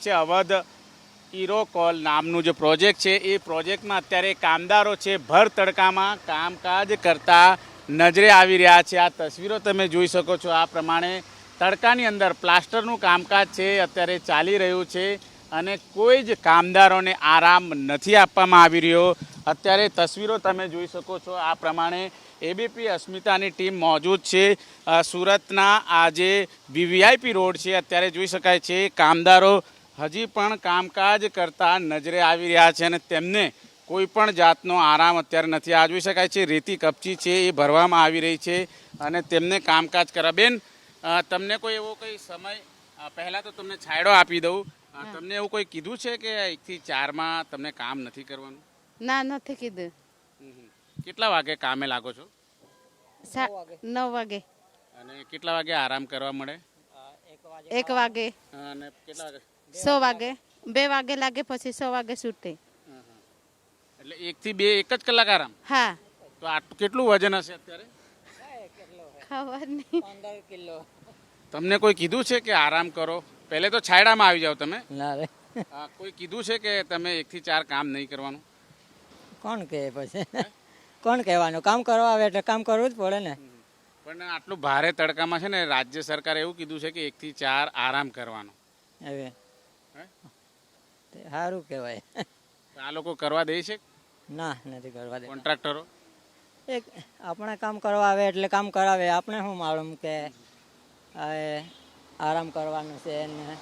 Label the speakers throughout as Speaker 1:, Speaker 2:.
Speaker 1: છે અવધ ઇરોકોલ નામનું જે પ્રોજેક્ટ છે, એ પ્રોજેક્ટમાં અત્યારે કામદારો છે, ભર તડકામાં કામકાજ કરતા નજરે આવી રહ્યા છે. આ તસવીરો તમે જોઈ શકો છો. આ પ્રમાણે તડકાની અંદર પ્લાસ્ટરનું કામકાજ છે, અત્યારે ચાલી રહ્યું છે અને કોઈ જ કામદારોને આરામ નથી આપવામાં આવી રહ્યો. અત્યારે તસવીરો તમે જોઈ શકો છો. આ પ્રમાણે એબીપી અસ્મિતાની ટીમ મોજૂદ છે. સુરતના આ જે વીવીઆઈપી રોડ છે. અત્યારે જોઈ શકાય છે, કામદારો હજી પણ કામકાજ કરતા નજરે આવી રહ્યા છે અને તેમને કોઈ પણ જાતનો આરામ અત્યારે નથી આ જોઈ શકાય છે. રેતી કપચી છે એ ભરવામાં આવી રહી છે અને તેમને કામકાજ કરા બેન તમને કોઈ એવો કોઈ સમય પહેલાં તો તમને છાંયડો આપી દઉં. તમને એવું કોઈ કીધું છે કે એકથી ચારમાં તમને કામ નથી કરવાનું?
Speaker 2: ના નથી કીધું.
Speaker 1: કેટલા વાગે કામે લાગો છો?
Speaker 2: નવ વાગે.
Speaker 1: અને કેટલા વાગે આરામ કરવા મળે?
Speaker 2: એક વાગે.
Speaker 1: અને કેટલા વાગે?
Speaker 2: સો વાગે. બે વાગે લાગે પછી સો વાગે છૂટે.
Speaker 1: એટલે એકથી બે એક જ કલાક આરામ?
Speaker 2: હા.
Speaker 1: તો આટલું કેટલું વજન હશે અત્યારે?
Speaker 2: ખબર નહીં.
Speaker 1: તમને કોઈ કીધું છે કે આરામ કરો? પહેલે તો છાયડામાં આવી જાઓ તમે.
Speaker 3: ના રે.
Speaker 1: કોઈ કીધું છે કે તમે એક થી ચાર કામ નહીં કરવાનું?
Speaker 3: કોણ કહે પછી? કોણ કહેવાનું? કામ કરવા આવે એટલે કામ કરવું જ પડે ને.
Speaker 1: પણ આટલું ભારે તડકામાં છે ને રાજ્ય સરકારે એવું કીધું છે કે એક થી ચાર આરામ કરવાનો.
Speaker 3: હવે? તે સારું કહેવાય.
Speaker 1: આ લોકો કરવા દે છે?
Speaker 3: ના નથી કરવા દે
Speaker 1: કોન્ટ્રાક્ટરો?
Speaker 3: એક આપણે કામ કરવા આવે એટલે કામ કરાવે. આપણે શું માલુમ કે આરામ કરવાનું છે ને.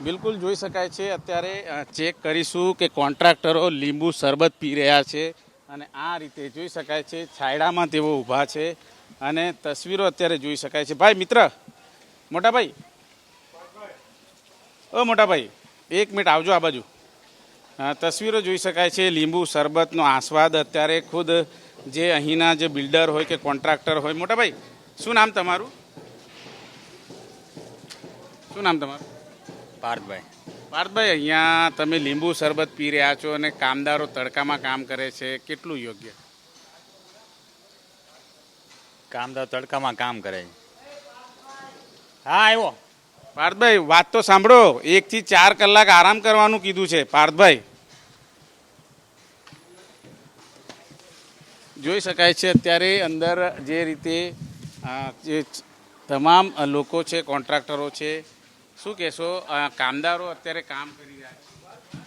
Speaker 1: બિલકુલ જોઈ શકાય છે. અત્યારે ચેક કરીશું કે કોન્ટ્રાક્ટરો લીંબુ શરબત પી રહ્યા છે અને આ રીતે જોઈ શકાય છે છાયડામાં તેઓ ઊભા છે અને તસવીરો અત્યારે જોઈ શકાય છે. ભાઈ મિત્ર મોટા ભાઈ ઓ મોટા ભાઈ એક મિનિટ આવજો આ બાજુ. તસવીરો જોઈ શકાય છે લીંબુ શરબતનો આસ્વાદ અત્યારે ખુદ જે અહીંના જે બિલ્ડર હોય કે કોન્ટ્રાક્ટર હોય. મોટા ભાઈ શું નામ તમારું? શું નામ તમારું?
Speaker 4: પાર્થભાઈ.
Speaker 1: પાર્થભાઈ અહીંયા તમે લીંબુ શરબત પી રહ્યા છો અને કામદારો તડકામાં કામ કરે છે. કેટલું યોગ્ય?
Speaker 4: કામદાર તડકામાં કામ કરે હા આવ્યો.
Speaker 1: પાર્થભાઈ, વાત તો સાંભળો. એક થી ચાર કલાક આરામ કરવાનું કીધું છે. પાર્થભાઈ. જોઈ શકાય છે અત્યારે અંદર જે રીતે જે તમામ લોકો છે, કોન્ટ્રાક્ટરો છે, શું કહેશો? કામદારો અત્યારે કામ કરી રહ્યા છે.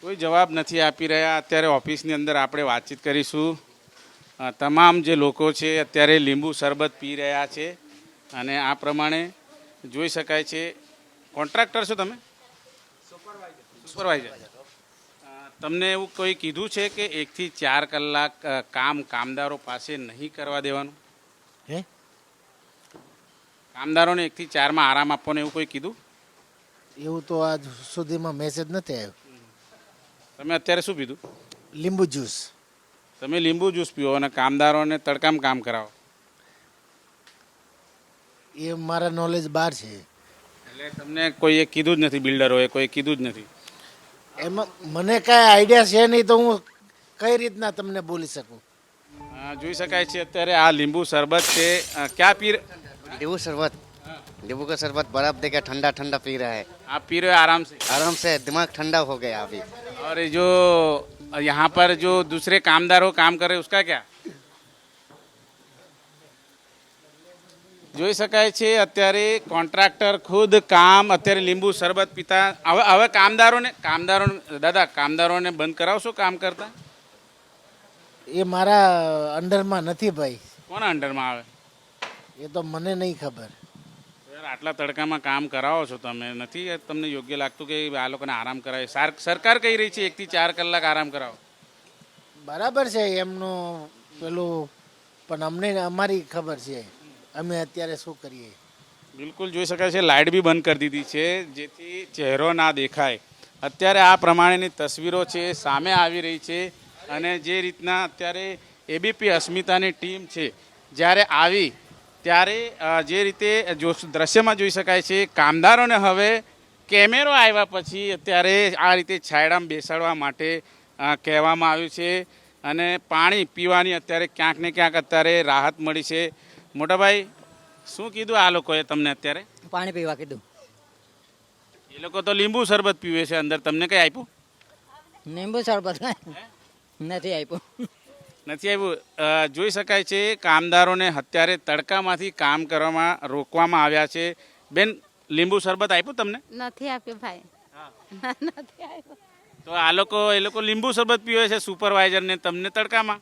Speaker 1: કોઈ જવાબ નથી આપી રહ્યા. અત્યારે ઓફિસની અંદર આપણે વાતચીત કરીશું. તમામ જે લોકો છે અત્યારે લીંબુ શરબત પી રહ્યા છે. અને આ પ્રમાણે જોઈ શકાય છે. કોન્ટ્રાક્ટર છો તમે? સુપરવાઇઝર તમને એવું કોઈ કીધું છે કે એકથી ચાર કલાક કામ કામદારો પાસે નહીં કરવા દેવાનું?
Speaker 5: હે?
Speaker 1: કામદારોને એકથી ચારમાં આરામ આપવાનું એવું કોઈ કીધું?
Speaker 5: એવું તો આજ સુધીમાં મેસેજ નથી આવ્યો.
Speaker 1: તમે અત્યારે શું પીધું?
Speaker 5: લીંબુ જ્યુસ
Speaker 1: તમે લીંબુ જ્યુસ પીવો અને કામદારોને તડકામ કામ કરાવો.
Speaker 5: એ મારા નોલેજ બહાર છે
Speaker 1: એટલે તમને કોઈએ કીધું જ નથી બિલ્ડરોએ કોઈ કીધું જ નથી
Speaker 5: એમાં મને કાંઈ આઈડિયા છે નહીં તો હું કઈ રીતના તમને બોલી શકું
Speaker 1: અ, જોઈ શકાય છે અત્યારે આ લીંબુ શરબત છે અ, ક્યાં પી
Speaker 6: नींबू शरबत नींबू का शरबत बर्फ देकर ठंडा ठंडा पी रहा है
Speaker 1: आप पी रहे हो आराम से
Speaker 6: आराम से दिमाग ठंडा हो गया अभी
Speaker 1: और ये जो यहाँ पर जो दूसरे कामदार हो काम कर रहे उसका क्या જોઈ શકાય છે અત્યારે કોન્ટ્રાક્ટર ખુદ કામ અત્યારે લીંબુ શરબત પીતા. હવે હવે કામદારોને કામદારો દાદા કામદારોને બંધ કરાવશો કામ કરતા?
Speaker 5: એ મારા અંડરમાં નથી ભાઈ.
Speaker 1: કોના અંડરમાં આવે?
Speaker 5: એ તો મને નહીં ખબર.
Speaker 1: યાર આટલા તડકામાં કામ કરાવો છો તમે. નથી તમને યોગ્ય લાગતું કે આ લોકોને આરામ કરાવે સાર- સરકાર કહી રહી છે એકથી ચાર કલાક આરામ કરાવો?
Speaker 5: બરાબર છે એમનું પેલું પણ અમને અમારી ખબર છે. અમે અત્યારે શું કરીએ?
Speaker 1: બિલકુલ જોઈ શકાય છે, લાઇટ બી બંધ કરી દીધી છે, જેથી ચહેરો ના દેખાય. અત્યારે આ પ્રમાણેની તસવીરો છે સામે આવી રહી છે અને જે રીતના અત્યારે એબીપી અસ્મિતાની ટીમ છે, જ્યારે આવી, ત્યારે જે રીતે જો દ્રશ્યમાં જોઈ શકાય છે, કામદારોને હવે કેમેરો આવ્યા પછી અત્યારે આ રીતે છાયડામાં બેસાડવા માટે કહેવામાં આવ્યું છે અને પાણી પીવાની અત્યારે ક્યાંક ને ક્યાંક અત્યારે રાહત મળી છે. મોટાભાઈ શું કીધું આ લોકોએ તમને અત્યારે?
Speaker 3: પાણી પીવા કીધું.
Speaker 1: એ લોકો તો લીંબુ શરબત પીવે છે અંદર. તમને કઈ આપ્યું?
Speaker 3: લીંબુ શરબત નથી આપ્યું.
Speaker 1: નથી આવ્યું જોઈ શકાય છે કામદારોને અત્યારે તડકામાંથી કામ કરવામાં રોકવામાં આવ્યા છે. બેન લીંબુ શરબત આપ્યું તમને?
Speaker 2: નથી આપ્યું ભાઈ. નથી આપ્યું.
Speaker 1: તો આ લોકો એ લોકો લીંબુ શરબત પીવે છે સુપરવાઇઝરને તમને તડકામાં?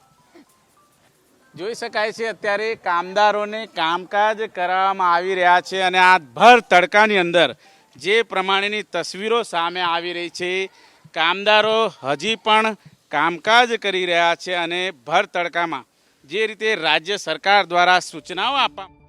Speaker 1: જોઈ શકાય છે, અત્યારે કામદારોને કામકાજ કરાવવામાં આવી રહ્યા છે અને આ ભર તડકાની અંદર જે પ્રમાણેની તસવીરો સામે આવી રહી છે, કામદારો હજી પણ કામકાજ કરી રહ્યા છે અને ભર તડકામાં જે રીતે રાજ્ય સરકાર દ્વારા સૂચનાઓ આપવા